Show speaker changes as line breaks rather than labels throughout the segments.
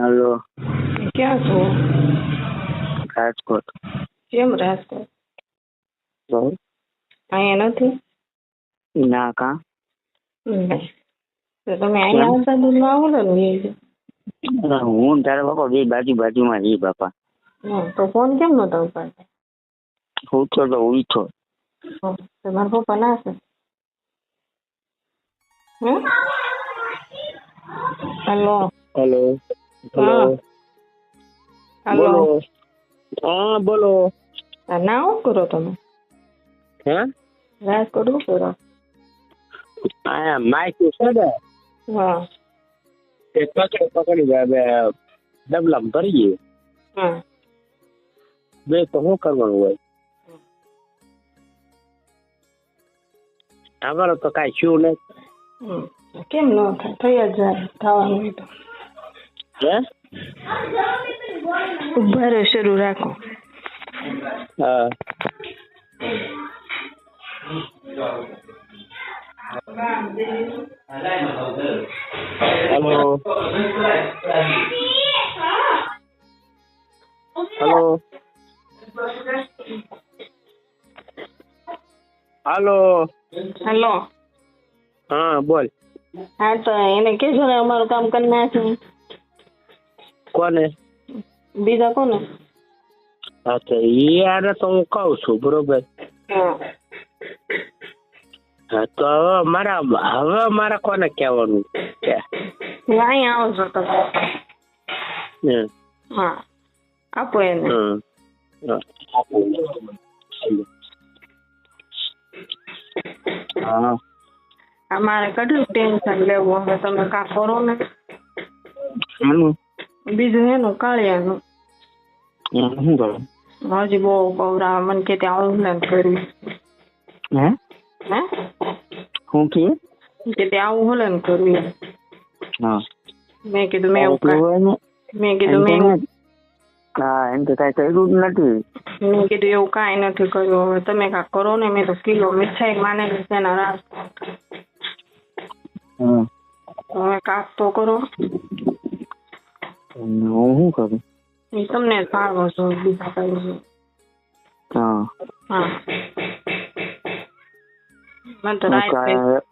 Hello.
ક્યાં છો?
રાજકોટ.
કેમ રાજકોટ? અહીંયા નથી?
ના કા.
તો તમે અહીંયા આવતા દૂધમાં આવો ને
હું તારા બાપા બે બાજુ બાજુમાં જી બાપા.
તો ફોન કેમ નતો ઉપાડતા?
હું તો તો ઉઠો.
તમારા પપ્પા ના છે? હલો.
હેલો.
હલો.
હા બોલો.
આ ના હું કરો તમે?
હે?
રાજકોટ શું કરો.
આ માઇક છે ને.
હા.
તે પકડી પકડી હવે ડબલામાં ભરી ગયું
હા.
બે તો શું કરવાનું હોય? અમારો તો કાંઈ શું નહીં.
કેમ ન થાય? થઈ જ જાય થવાનું તો.
હે?
ઊભા રહો શરૂ રાખો.
હા. હેલો હેલો હાલો
હલો
હા બોલ.
હા તો એને કેજો ને અમારું કામ કરી નાખ્યું
કોને
બીજા કોને
અચ્છા યાર તો હું કહું છું બરોબર
હા
તો હવે મારા હવે મારા કોને કહેવાનું છે
અહીં આવો છો તમે હા આપો એને.
હા
અમારે કેટલું ટેન્શન લેવું હવે તમે કા કરો ને
આનું
બીજું એનું કાળિયાનું
શું કરું?
હજી બહુ પવરા મને કે ત્યાં ઓનલાઈન કર્યું
હે?
હે?
શું કે?
કે ત્યાં આવું હોલન કર્યું
હા.
મેં કીધું મેં એવું મેં કીધું મેં
તો હા એમ તો કઈ કર્યું જ નથી.
મેં કીધું એવું કાંઈ નથી કર્યું. હવે તમે કાંક કરો ને મેં તો કિલો મીઠાઈ માને તેના રાસ. હવે કાક તો કરો.
હું કરું?
એ તમને ફાળવો છો બીજા કઈ નહીં.
હા.
હા. મને તો રાત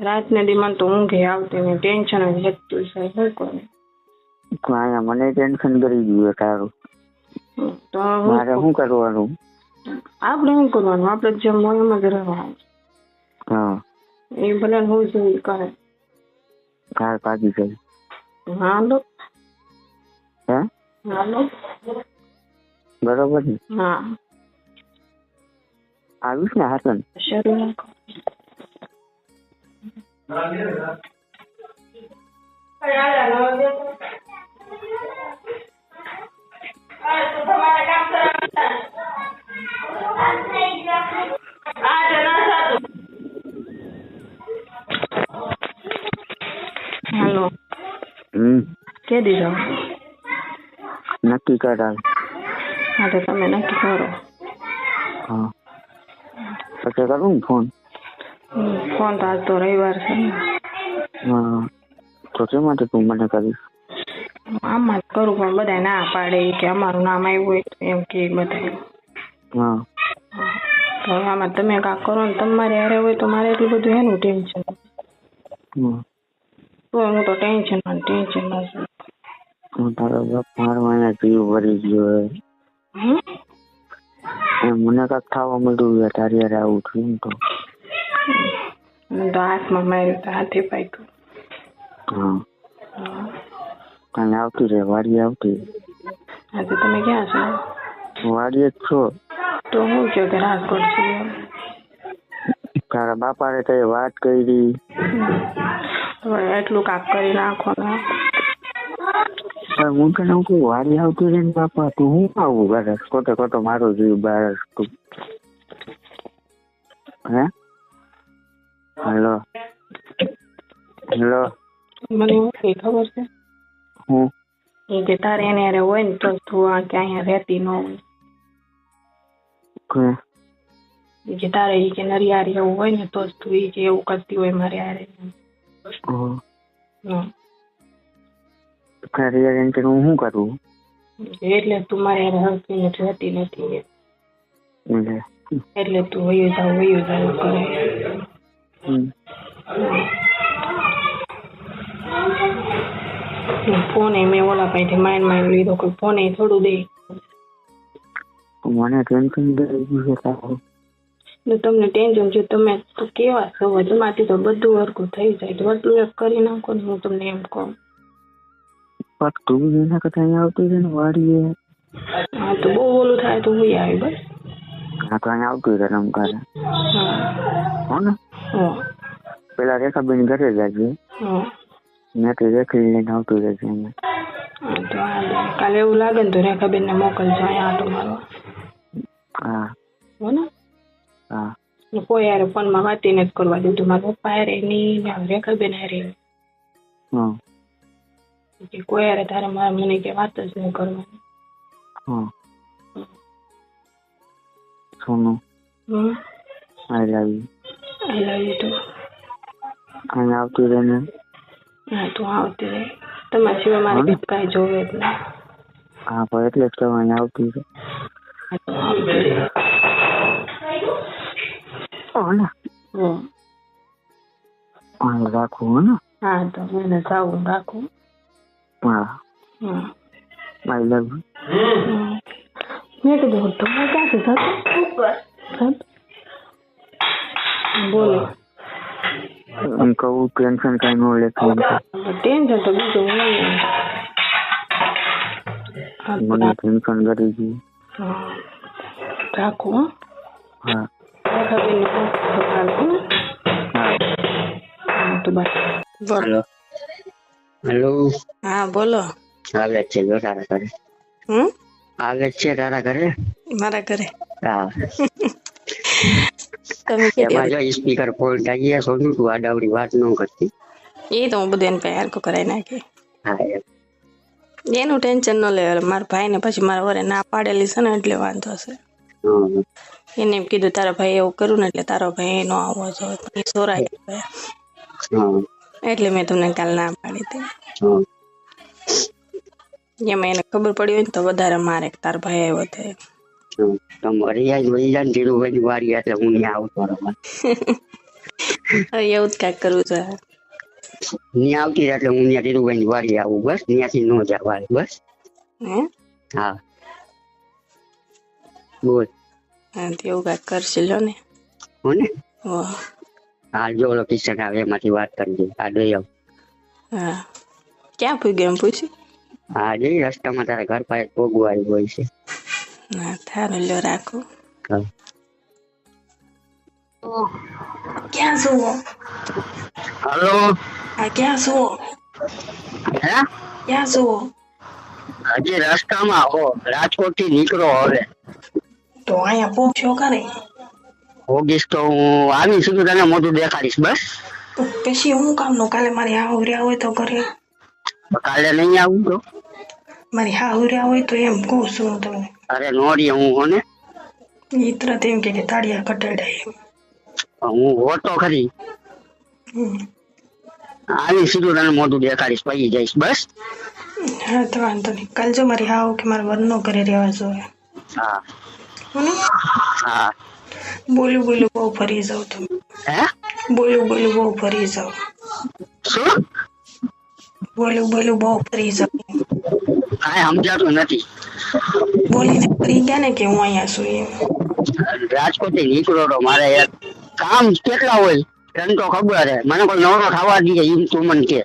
રાતને દી મને તો ઊંઘે આવતી ને ટેન્શન જ વધતું છે શું કોને
કાંઈ મને ટેન્શન કરી તારું.
કારું તો
મારે શું કરવાનું?
આપણે શું કરવાનું? આપણે જેમ હોય એમ જ રહેવાનું.
હા.
એ ભલે હું જોઈ કરે.
કાર પાકી ગઈ
હાલો.
હે?
હાલો.
બરોબર ને?
હા.
આવીશ ને હાસન?
શરૂ રાખો કે દીધો
નક્કી કરાવ
હા તો તમે નક્કી કરો
હા પછી કરું ફોન
ફોન તો આજ તો રવિવાર છે
હા તો શા માટે તું મને કરીશ
આમાં જ કરું પણ બધા ના પાડે કે અમારું નામ આવ્યું હોય તો એમ કે બધા
હા
તો આમાં તમે કાંક કરો ને તમારે હારે હોય તો મારે એટલું બધું એનું ટેન્શન. તો હું તો ટેન્શનમાં ટેન્શનમાં છું
હું તારો બાપ મારો પીવું ભરી ગયો હે. મને કાંક થવા મળ્યું યાર તારી યાર આવું થયું ને તો.
તો હાથમાં માર્યું તો હાથે પાક્યું.
હા. કાંઈ આવતી રે વાડી આવતી
આજે તમે ક્યાં છો?
વાડીએ જ છો.
તો હું કહો કે રાજકોટ છું.
તારા બાપાને કઈ વાત કરી.
એટલું કાંક કરી નાખો
હું તને હું કહું વાડી આવતી રે ને બાપા તું હું આવું બારસ ખોટે ખોટો મારો જીવ બારસ તું. હે? હેલો. હેલો.
મને હું કઈ ખબર છે?
હું?
એ કે તારે એને હારે હોય ને તો તું આ કે અહીંયા રહેતી ન હોય.
કે
ઈ કે તારે એ કે નરિયારી એવું હોય ને તો જ તું એ કે એવું કરતી હોય મારે
હમ
હમ.
તારે એન્ટર હું શું કરું
એટલે તું મારી હારે હરખીને રહેતી નથી
એટલે
તું વયું જાવ વયું જાવ કરે ફોન એ મેં ઓલા પાસેથી માઇન્ડ માઇન લીધો કે ફોન એ થોડું દે
મને ટેન્શન
ને તમને ટેન્શન છે તમે તો કેવા છો તમારાથી તો બધું સરખું થઈ જાય તો બધું એક કરી નાખો ને હું તમને એમ કહું
તું એના કરતા અહીંયા આવતું છે ને વાડીએ.
હા તો બહુ ઓલું થાય તો હું આવી બસ.
હા તો અહીંયા આવતું છે રમકાર
હા.
ને? પેલા રેખાબેન ઘરે જાજે મેં તો રેખી લઈને આવતું રહેશે
તો કાલે એવું લાગે ને તો રેખાબેન ને મોકલજો અહીંયા આટો મારવા.
હા.
હો ને?
હા.
ને કોઈ યાર ફોનમાં વાતી નથી કરવા દીધું. મારા પપ્પા હારે ની ને રેખાબેન હારે. ની.
હા
કે કોઈ યાર તારે મારા મને કે વાત જ નહીં કરવાની.
હા. સોનું.
હમ.
I love you
I love you too
અહીંયા આવતી રહે ને?
હા તું આવતી રહે. તમારા સિવાય મારે
હા.
કાંઈ જોવે જ નહીં.
હા પણ એટલે જ તો અહીંયા આવતી છે ને?
હમ.
રાખવું હા
તો એને જાવું રાખું.
હા
હમ.
આઈ લવ યુ
હમ. મેં કીધું તમે ક્યાંથી થતું બોલો
એમ કહું ટેન્શન કઈ ન લેતું એમ કે.
ટેન્શન તો બીજું નહીં હા, તો
મને ટેન્શન કરી ગયું
હા. રાખું હો.
હા
રેખાબેનને મોકલો કાલે, હો.
હા
હા, તો બસ બોલો
હેલો.
હા બોલો.
આવે છે જો તારા ઘરે.
હમ?
આવે છે તારા ઘરે?
મારા ઘરે.
હા.
તમે
કે જો સ્પીકર પોઈન્ટ આવી ગયા સોનું તું આડાવડી વાત ન કરતી.
એ તો હું બધું એને પાસે હરખું કરાવી નાખી.
હા
એનું ટેન્શન ન લેવાય મારા ભાઈને પછી મારા વરે ના પાડેલી છે ને એટલે વાંધો છે. એને એમ કીધું તારા ભાઈ એવું કર્યું ને એટલે તારો ભાઈ નો આવવો જોઈએ સોરાય. એટલે મેં તમને કાલ ના પાડી હતી. એમાં એને ખબર પડી હોય ને તો વધારે મારે તાર ભાઈ આવ્યો તે
તમારી યાદ વહી જાય ધીરુભાઈ વારી એટલે હું ત્યાં આવતો રહું
એવું જ કાંઈક કરવું છે.
ત્યાં આવતી એટલે હું ત્યાં ધીરુભાઈની વારી આવું બસ. ત્યાંથી ન જવાય બસ.
હે?
હા. બોલ.
હા તેવું કાંઈક કરશે લો ને.
હો ને
હો
જો ઓલો કિશન આવે એમાંથી વાત કરજે. આ દઈ આવ.
હા. ક્યાં પૂગ્યું એમ પૂછ્યું?
હા જે રસ્તામાં તારા ઘર પાસે પોગવા આવ્યું હોય છે.
ના થારું લ્યો રાખો.
હા.
ક્યાં સુવો?
હલો?
હા ક્યાં સુવો?
હે?
ક્યાં સુવો?
હજી રસ્તામાં હો રાજકોટથી નીકળો હવે.
તો અહીંયા પૂછ્યો કરે
ઓગીસ તો હું આવી સીધું તને મોટું દેખાડીશ બસ.
પછી હું કામનું? કાલે મારી હાહુર્યા હોય તો ઘરે.
કાલે નહીં આવું તો?
મારી હાહુર્યા હોય તો એમ કહું છું હું તમને.
અરે નોરી હું હો ને.
ઈ તરત એમ કે કે તાળિયા કટાડાય એમ.
હું હોતો ખરી.
હમ.
આવી સીધું તને મોટું દેખાડીશ પછી જઈશ બસ.
હા તો વાંધો નહીં. કાલ જો મારી હાવ કે મારા વરનો ઘરે રહેવા જોઈએ
હા.
હો ને?
હા.
બોલું બોલું બહુ ફરી જાવ તમે
હે?
બોલું બોલું બહુ ફરી જાવ
શું?
બોલું બોલું બહુ ફરી જાવ
કાંઈ સમજાતું નથી.
બોલીને ફરી ગયા ને કે હું અહીંયા છું એમ.
રાજકોટથી નીકળો તો મારે યાર કામ કેટલા હોય તને તો ખબર હે મને કોઈ નવરો ખાવા દે એમ તું મને કે.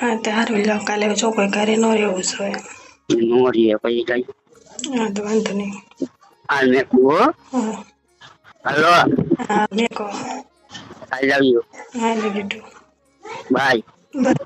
હા તે લો કાલે જો કોઈ ઘરે ન રહેવું જોઈએ
નો રહીએ પછી કઈ.
હા તો વાંધો નહીં.
હો
હા
હલો
હા મેં કહો
આઈ લવ યુ
હા લીધું
બાય
બસ